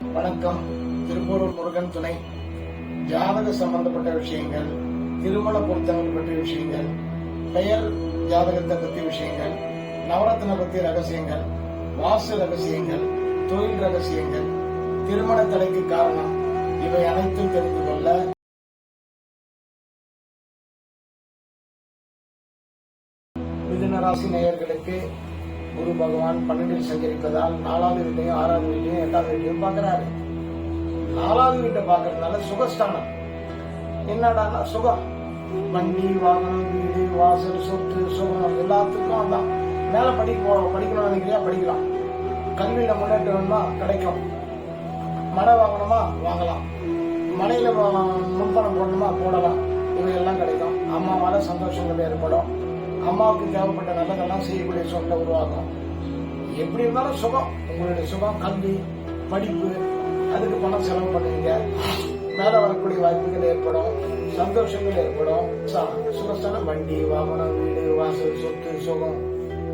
வணக்கம். திருப்பூரூர் முருகன் துணை. ஜாதக சம்பந்தப்பட்ட விஷயங்கள் திருமண பொருத்தங்கள் பற்றிய விஷயங்கள் பெயர் ஜாதகத்தை பற்றிய விஷயங்கள் நவரத்ன பற்றிய ரகசியங்கள் வாசு ரகசியங்கள் தொழில் ரகசியங்கள் திருமண தடைக்கு காரணம் இவை அனைத்தும் தெரிந்து கொள்ள மிதுன ராசி நேயர்களுக்கு குரு பகவான் பன்னெண்டில் சஞ்சரிப்பதால் நாலாவது வீட்டையும் ஆறாவது வீட்டையும் எட்டாவது வீட்டையும் பார்க்கறாரு. நாலாவது வீட்டை பார்க்கறதுனால சுகஸ்தானம். என்னடா சுகம். வண்டி வாகனம் வீடு வாசல் சொத்து சுகம் எல்லாத்துக்கும் அதான். மேல படிக்க போறோம். படிக்கணும்னு நினைக்கிறியா? படிக்கலாம். கல்வியில முன்னேற்றம் வேணுமா? கிடைக்கும். மழை வாங்கணுமா? வாங்கலாம். மனையில முன்பணம் போடணுமா? போடலாம். இவையெல்லாம் கிடைக்கும். அம்மாவால சந்தோஷங்கள் ஏற்படும். அம்மாவுக்கு தேவைப்பட்ட நல்லதெல்லாம் செய்யக்கூடிய சூழ்நிலை உருவாகும் எப்படி இருந்தாலும் சுகம் உங்களுடைய சுகம் கல்வி படிப்பு அதுக்கு பணம் செலவு பண்ணுவீங்க. மேலே வரக்கூடிய வாய்ப்புகள் ஏற்படும் சந்தோஷங்கள் ஏற்படும். ச- சுகஸ்தானம் வண்டி வாகனம் வீடு வாசல் சொத்து சுகம்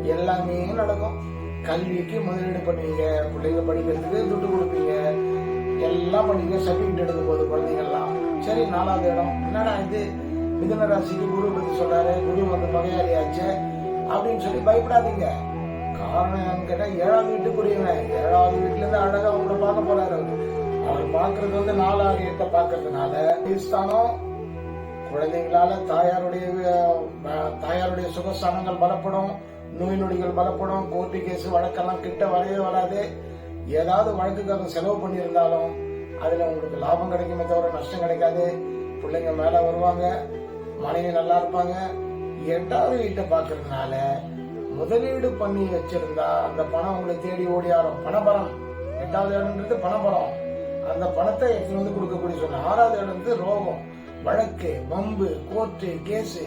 எல்லாமே நடக்கும். கல்விக்கு முதலீடு பண்ணுவீங்க பிள்ளைங்க படிக்கிறதுக்கு துட்டு கொடுப்பீங்க. எல்லாம் பண்ணுவீங்க சர்டிஃபிகேட் எடுக்கும் போகுது குழந்தைங்கள்லாம் சரி நாலாவது இடம். என்னடா இது? மிதன ராசிக்கு குரு பத்தி சொல்றாரு குரு வந்து பகையாளி ஆச்சு அப்படின்னு சொல்லி பயப்படாதீங்க. காரணம் என்னன்னு கேட்டா ஏழாவது வீட்டுக்குரியவன். ஏழாவது வீட்டுல இருந்து அழகா உங்களை பார்க்க போறாரு அவர். பார்க்கறது வந்து நாலாவது வீட்டை பார்க்கறதுனால ஸ்தானம் குழந்தைங்களால தாயாருடைய தாயாருடைய சுகஸ்தானங்கள் பலப்படும் நோய் நொடிகள் பலப்படும் கோர்ட்டு கேஸ் வழக்கெல்லாம் கிட்ட வரவே வராது. ஏதாவது வழக்குக்காக செலவு பண்ணியிருந்தாலும் அதுல உங்களுக்கு லாபம் கிடைக்குமே தவிர நஷ்டம் கிடைக்காது. பிள்ளைங்க மேல வருவாங்க. மனைவி நல்லா இருப்பாங்க. எட்டாவது வீட்டை பார்க்கறதுனால முதலீடு பண்ணி வச்சிருந்தா அந்த பணம் உங்களை தேடி ஓடி ஆடும். பணபரம் எட்டாவது இடம்ன்றது பணபரம் அந்த பணத்தை எடுத்து வந்து கொடுக்கக்கூடிய சொன்ன ஆறாவது இடம் வந்து ரோகம். வழக்கு பம்பு கோர்ட்டு கேஸு.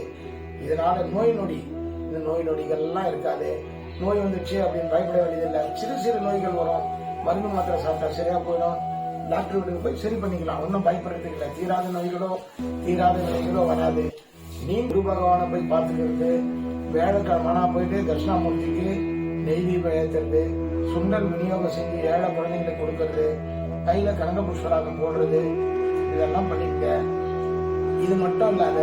இதனால நோய் நொடி. இந்த நோய் நொடிகள் எல்லாம் இருக்காது. நோய் வந்துச்சு அப்படின்னு பயப்பட வேண்டியதில்லை. சிறு சிறு நோய்கள் வரும். மருந்து மாத்திரை சாப்பிட்டா சரியா போயிடும். டாக்டர் போய் சரி பண்ணிக்கலாம். ஒன்றும் பயப்படுறதுக்கு இல்லை. தீராத நோய்களோ தீராத நோய்களோ வராது. நீ குரு பகவானை போய் பார்த்துக்கிறது வேலைக்கிழமனா போயிட்டு தட்சிணாமூர்த்திக்கு நெய் பயத்துறது சுண்டல் விநியோகம் செஞ்சு ஏழை குழந்தைங்களுக்கு கொடுக்கறது கையில கனக புஷ்பராகம் போடுறது இதெல்லாம் பண்ணிக்க இது மட்டும் இல்லாத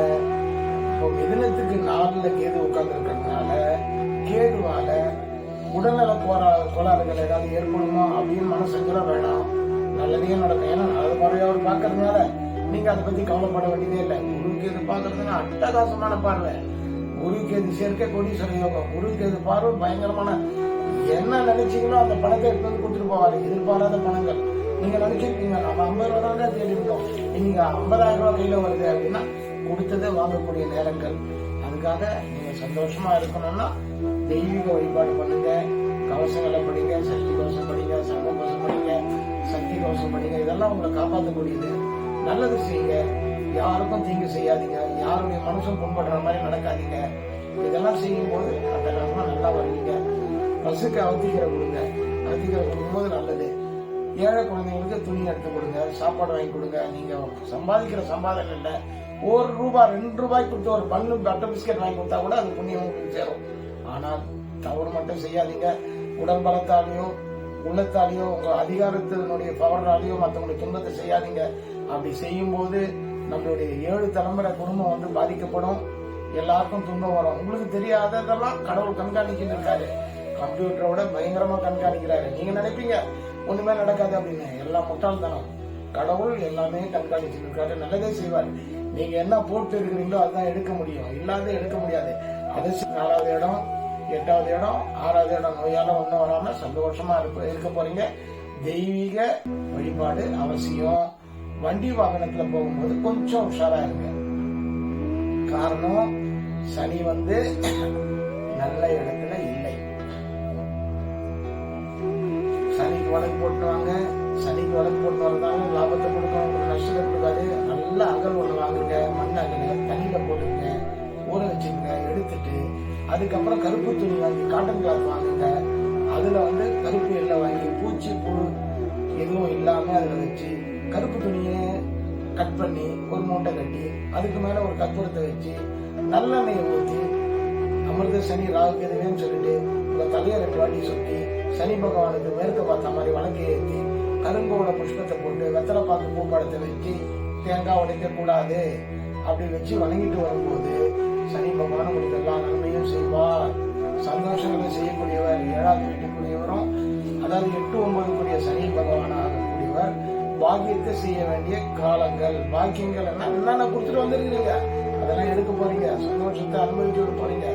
இப்போ மிதுனத்துக்கு நாலுல கேது உட்கார்ந்துருக்கிறதுனால கேதுவால உடல்நல கோரா கோளாறுகள் ஏதாவது ஏற்படுமா அப்படின்னு மனசுக்குள்ள வேணாம். நல்லதே நடக்கும் ஏன்னா அது அவர் பார்க்கறதுனால நீங்க அதை பத்தி கவலைப்பட வேண்டியதே இல்லை. குருவுக்கு எது பார்க்கறதுனா அட்டகாசமான பார்வை. குருவுக்கு எது சேர்க்கை கோடீஸ்வர யோகம் குருவுக்கு எது பார்வை பயங்கரமான என்ன நினைச்சீங்களோ அந்த பணத்தை எடுத்து வந்து கொடுத்துட்டு போவாரு. எதிர்பாராத பணங்கள். நீங்க நினைச்சிருக்கீங்க நம்ம ஐம்பது ரூபா தான் தேடி இருக்கோம் இன்னைக்கு ஐம்பதாயிரம் ரூபாய் கையில வருது அப்படின்னா கொடுத்ததை வாங்கக்கூடிய நேரங்கள். அதுக்காக நீங்க சந்தோஷமா இருக்கணும்னா தெய்வீக வழிபாடு பண்ணுங்க. கவசங்களை படிங்க சக்தி கவசம் படிங்க சங்க கவசம் படிங்க சக்தி கவசம் படிங்க. இதெல்லாம் உங்களை காப்பாற்றக்கூடியது நல்லது செய்யுங்க. யாருக்கும் தீங்கு செய்யாதீங்க. யாருடைய மனுஷன் புண்படுற மாதிரி நடக்காதீங்க. இதெல்லாம் செய்யும் போது அந்த காலமா நல்லா வருவீங்க. பசுக்கு அவத்திக்கிற கொடுங்க. அவத்திக்கிற கொடுக்கும்போது நல்லது. ஏழை குழந்தைங்களுக்கு துணி எடுத்து கொடுங்க. சாப்பாடு வாங்கி கொடுங்க. நீங்க சம்பாதிக்கிற சம்பாதம் இல்லை. ஒரு ரூபாய் ரெண்டு ரூபாய் கொடுத்து ஒரு பண்ணு பட்டர் பிஸ்கட் வாங்கி கொடுத்தா கூட அது புண்ணியம் சேரும். ஆனால் தவறு மட்டும் செய்யாதீங்க. உடல் பலத்தாலேயோ உள்ளத்தாலேயோ உங்க அதிகாரத்தினுடைய பவர்னாலேயோ மற்றவங்களுக்கு துன்பத்தை செய்யாதீங்க. அப்படி செய்யும் போது நம்மளுடைய ஏழு தலைமுறை குடும்பம் வந்து பாதிக்கப்படும். எல்லாருக்கும் துன்பம் வரும். உங்களுக்கு தெரியாததெல்லாம் கடவுள் கண்காணிக்கிட்டு இருக்காரு. கம்ப்யூட்டரை விட பயங்கரமா கண்காணிக்கிறாரு. நீங்க நினைப்பீங்க ஒண்ணுமே நடக்காது அப்படின்னு. எல்லா முட்டாள்தனம். கடவுள் எல்லாமே கண்காணிச்சுட்டு இருக்காரு. நல்லதே செய்வார். நீங்க என்ன போட்டு இருக்கிறீங்களோ அதான் எடுக்க முடியும். இல்லாத எடுக்க முடியாது. அது நாலாவது இடம். எட்டாவது இடம் ஆறாவது இடம் நோயால ஒன்றும் வராம சந்தோஷமா இருப்ப இருக்க போறீங்க. தெய்வீக வழிபாடு அவசியம். வண்டி வாகனத்துல போகும்போது கொஞ்சம் உஷாரா இருங்க. காரணம் சனி வந்து நல்ல இடத்துல இல்லை. சனிக்கு வழக்கு போட்டுவாங்க சனிக்கு வழக்கு போட்டு வரதால லாபத்தை கொடுக்கும் நஷ்டத்தை கொடுக்காது. நல்ல அகல் ஒன்று வாங்குங்க மண் அகல் தண்ணியில போட்டுங்க ஊற வச்சுக்கங்க எடுத்துட்டு அதுக்கப்புறம் கருப்பு துணி வாங்கி காட்டன் கிளாத் வாங்குங்க அதுல வந்து கருப்பு எல்லாம் வாங்கி பூச்சி புழு எதுவும் இல்லாம அதுல வச்சு கருப்பு துணியை கட் பண்ணி ஒரு மூட்டை கட்டி அதுக்கு மேல ஒரு கற்பூரத்தை வச்சு நல்லெண்ணெயை ஊற்றி அமிர்த சனி ராகு கேதுவேன்னு சொல்லிட்டு உங்க தலையை ரெண்டு வாட்டி சுத்தி சனி பகவானுக்கு மேற்க பார்த்த மாதிரி வழக்கு ஏற்றி கருங்கோட புஷ்பத்தை போட்டு வெத்தலை பாக்கு பூப்படத்தை வச்சு தேங்காய் உடைக்க கூடாது அப்படி வச்சு வணங்கிட்டு வரும்போது சனி பகவான் உங்களுக்கு எல்லா நன்மையும் செய்வார். சந்தோஷங்களை செய்யக்கூடியவர் ஏழாவது வீட்டுக்குரியவரும் அதாவது எட்டு ஒன்பது கூடிய சனி பகவானாக கூடியவர் பாக்கியத்தை செய்ய வேண்டிய காலங்கள். பாக்கியங்கள் எல்லாம் என்னென்ன கொடுத்துட்டு வந்திருக்கிறீங்க. அதெல்லாம் எடுக்க போறீங்க. சந்தோஷத்தை அனுபவிச்சுட்டு போறீங்க.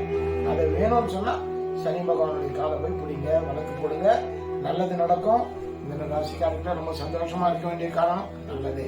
அதை வேணும்னு சொன்னா சனி பகவானுடைய காலை போய் பிடிங்க வழக்கு போடுங்க. நல்லது நடக்கும். இந்த ராசிக்காரர்கிட்ட ரொம்ப சந்தோஷமா இருக்க வேண்டிய காலம். நல்லதே.